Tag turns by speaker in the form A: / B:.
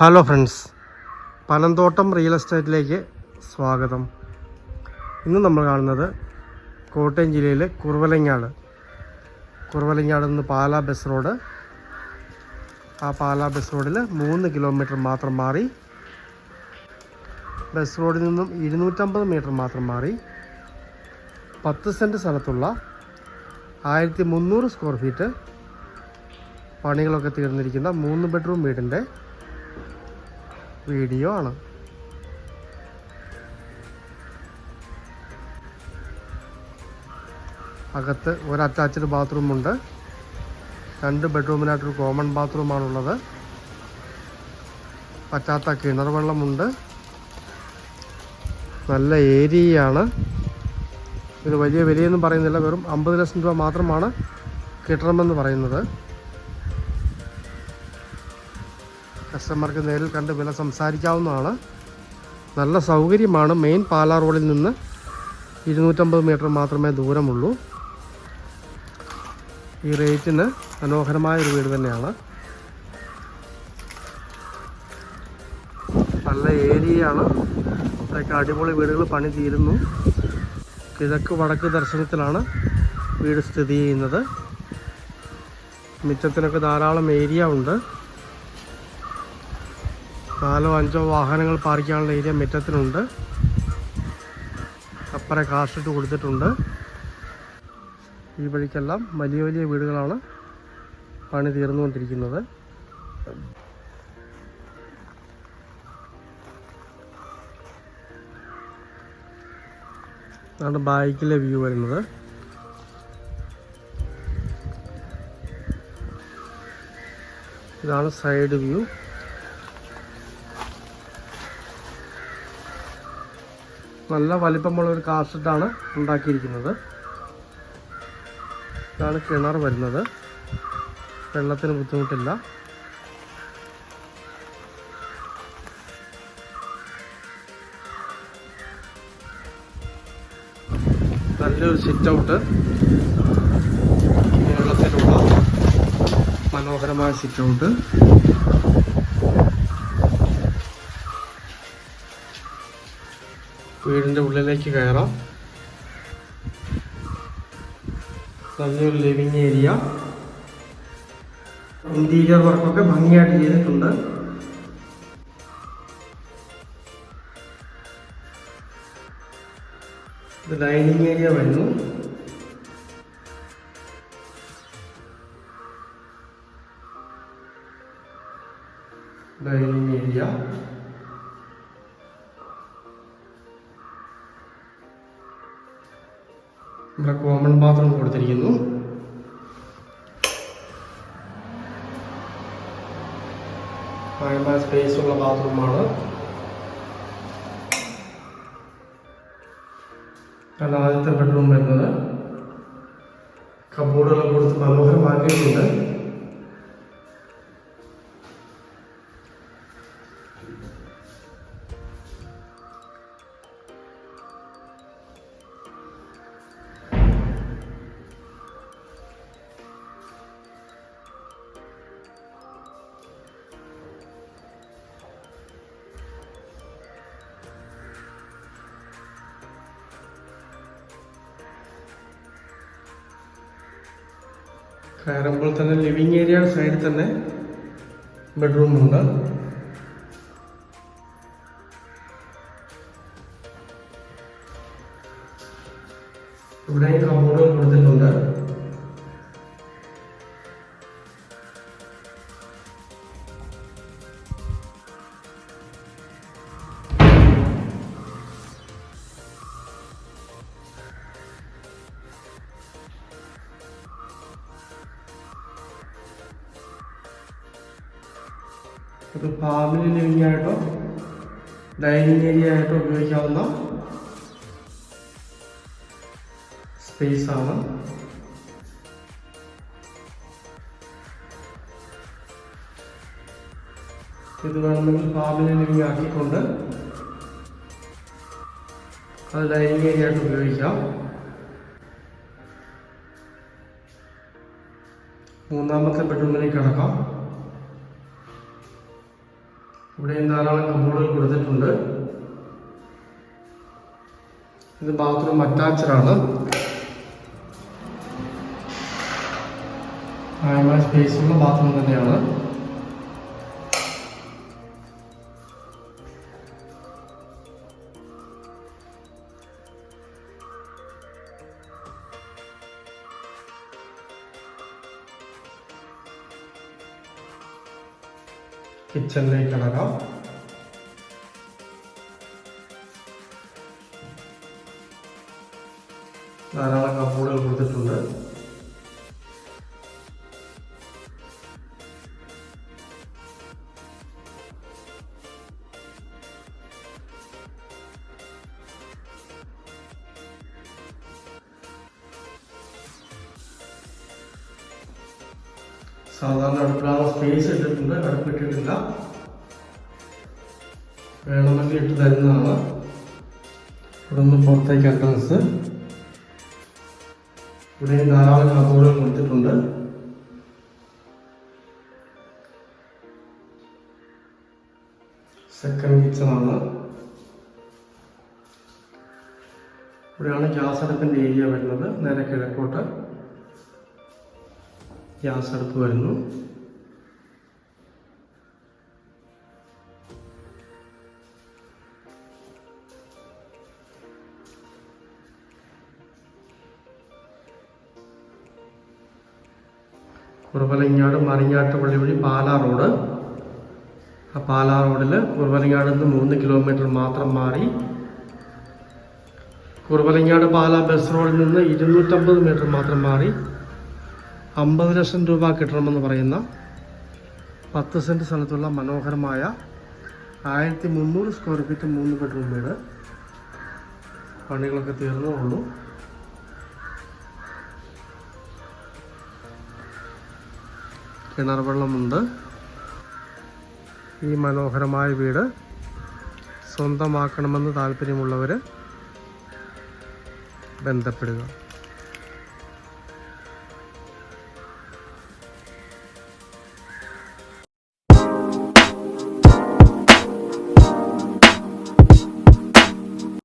A: Hello friends Panamthottam real എസ്റ്റേറ്റിലേക്ക് സ്വാഗതം. ഇന്ന് നമ്മൾ കാണുന്നത് കോട്ടയം ജില്ലയിലെ കുറുവലങ്ങാട്. കുറുവലങ്ങാട് നിന്ന് പാലാ ബസ് റോഡ്. ആ പാല ബസ് റോഡിൽ മൂന്ന് കിലോമീറ്റർ മാത്രം മാറി. ബസ് റോഡിൽ നിന്നും ഇരുന്നൂറ്റമ്പത് മീറ്റർ മാത്രം മാറി. പത്ത് സെന്റ് സ്ഥലത്തുള്ള ആയിരത്തി മുന്നൂറ് സ്ക്വയർ ഫീറ്റ് പണികളൊക്കെ തീർന്നിരിക്കുന്ന മൂന്ന് ബെഡ്റൂം വീടിന്റെ വീഡിയോ ആണ്. അകത്ത് ഒരു അറ്റാച്ച്ഡ് ബാത്റൂമുണ്ട് രണ്ട് ബെഡ്റൂമിനായിട്ടൊരു കോമൺ ബാത്റൂമാണുള്ളത് പറ്റാത്ത കിണർ വെള്ളമുണ്ട്. നല്ല ഏരിയയാണ്. ഇത് വലിയ വിലയൊന്നും പറയുന്നില്ല. വെറും അമ്പത് ലക്ഷം രൂപ മാത്രമാണ് കിട്ടണമെന്ന് പറയുന്നത്. കസ്റ്റമർക്ക് നേരിൽ കണ്ട് വില സംസാരിക്കാവുന്നതാണ്. നല്ല സൗകര്യമാണ്. മെയിൻ പാലാ റോഡിൽ നിന്ന് ഇരുന്നൂറ്റമ്പത് മീറ്റർ മാത്രമേ ദൂരമുള്ളൂ. ഈ റേറ്റിന് മനോഹരമായ ഒരു വീട് തന്നെയാണ്. നല്ല ഏരിയയാണ്. അത്രയ്ക്ക് അടിപൊളി വീടുകൾ പണി തീരുന്നു. കിഴക്ക് വടക്ക് ദർശനത്തിലാണ് വീട് സ്ഥിതി ചെയ്യുന്നത്. മിച്ചത്തിനൊക്കെ ധാരാളം ഏരിയ ഉണ്ട്. നാലോ അഞ്ചോ വാഹനങ്ങൾ പാർക്ക് ചെയ്യാനുള്ള ഏരിയ മുറ്റത്തിനുണ്ട്. അപ്പറെ കാർഷിട്ട് കൊടുത്തിട്ടുണ്ട്. ഈ വഴിക്കെല്ലാം വലിയ വലിയ വീടുകളാണ് പണി തീർന്നുകൊണ്ടിരിക്കുന്നത്. അതാണ് ബാക്കിലെ വ്യൂ വരുന്നത്. ഇതാണ് സൈഡ് വ്യൂ നല്ല വലിപ്പമുള്ള ഒരു കാർഷെറ്റാണ് ഉണ്ടാക്കിയിരിക്കുന്നത്. ഇതാണ് കിണർ വരുന്നത്. വെള്ളത്തിന് ബുദ്ധിമുട്ടില്ല. നല്ലൊരു സിറ്റ് ഔട്ട് കേരളത്തിലുള്ള മനോഹരമായ സിറ്റ് ഔട്ട് വീടിന്റെ ഉള്ളിലേക്ക് കയറാം. നല്ലൊരു ലിവിങ് ഏരിയ ഇന്റീരിയർ വർക്കൊക്കെ ഭംഗിയായിട്ട് ചെയ്തിട്ടുണ്ട്. ഡൈനിങ് ഏരിയ വരുന്നു. Dining area. ഇവിടെ കോമൺ ബാത്റൂം കൊടുത്തിരിക്കുന്നു. സ്പേസ് ഉള്ള ബാത്റൂമാണ് ആണ്. ആദ്യത്തെ ബെഡ്റൂം വരുന്നത്. കബോർഡുകൾ കൊടുത്ത് മനോഹരമാക്കിയിട്ടുണ്ട്. കയറുമ്പോൾ തന്നെ ലിവിങ് ഏരിയ സൈഡിൽ തന്നെ ബെഡ്റൂം ഉണ്ട്. ഇവിടെ കബോർഡുകൾ കൊടുത്തിട്ടുണ്ട് ഇത് ഫാമിലി ലിവിംഗ് ആയിട്ടോ ഡൈനിങ് ഏരിയ ആയിട്ടോ ഉപയോഗിക്കാവുന്ന സ്പേസ് ആണ്. ഇത് വേണമെങ്കിൽ ഫാമിലി ലിവിംഗ് ആക്കിക്കൊണ്ട് അത് ഡൈനിങ് ഏരിയ ആയിട്ട് ഉപയോഗിക്കാം. മൂന്നാമത്തെ ബെഡ്റൂമിലേക്ക് കിടക്കാം. ഇവിടെ ധാരാളം കമ്പോളുകൾ കൊടുത്തിട്ടുണ്ട്. ഇത് ബാത്റൂം അറ്റാച്ചഡാണ് ആയമായ സ്പേസുള്ള ബാത്റൂം തന്നെയാണ്. കിച്ചണിലേക്ക് ഇളകാം ധാരാളം കപ്പുകൾ കൊടുത്തിട്ടുണ്ട്. സാധാരണ അടുപ്പിലാണ് സ്പേസ് ഇട്ടിട്ടുണ്ട് അടുപ്പിട്ടിട്ടില്ല. വേണമെങ്കിൽ ഇട്ട് തരുന്നതാണ്. ഇവിടെ നിന്ന് പുറത്തേക്ക് എൻട്രൻസ് ഇവിടെ ധാരാളം കബോർഡുകൾ കൊടുത്തിട്ടുണ്ട്. സെക്കൻഡ് കിച്ചൺ ആണ്. ഇവിടെയാണ് ഗ്യാസ് അടുപ്പിന്റെ ഏരിയ വരുന്നത് നേരെ കിഴക്കോട്ട്. ഗ്യാസ് അടുപ്പ് വരുന്നു. കുറവലങ്ങാട് മറിഞ്ഞാട്ട് പള്ളി വഴി പാലാ റോഡ്. ആ പാലാ റോഡിൽ കുറവലങ്ങാട് നിന്ന് മൂന്ന് കിലോമീറ്റർ മാത്രം മാറി കുറവലങ്ങാട് പാലാ ബസ് റോഡിൽ നിന്ന് ഇരുന്നൂറ്റമ്പത് മീറ്റർ മാത്രം മാറി അമ്പത് ലക്ഷം രൂപ കിട്ടണമെന്ന് പറയുന്ന പത്ത് സെന്റ് സ്ഥലത്തുള്ള മനോഹരമായ ആയിരത്തി മുന്നൂറ് സ്ക്വയർ ഫീറ്റ് മൂന്ന് ബെഡ്റൂം വീട് പണികളൊക്കെ തീർന്നേ ഉള്ളൂ കിണർ വെള്ളമുണ്ട്. ഈ മനോഹരമായ വീട് സ്വന്തമാക്കണമെന്ന് താല്പര്യമുള്ളവർ ബന്ധപ്പെടുക.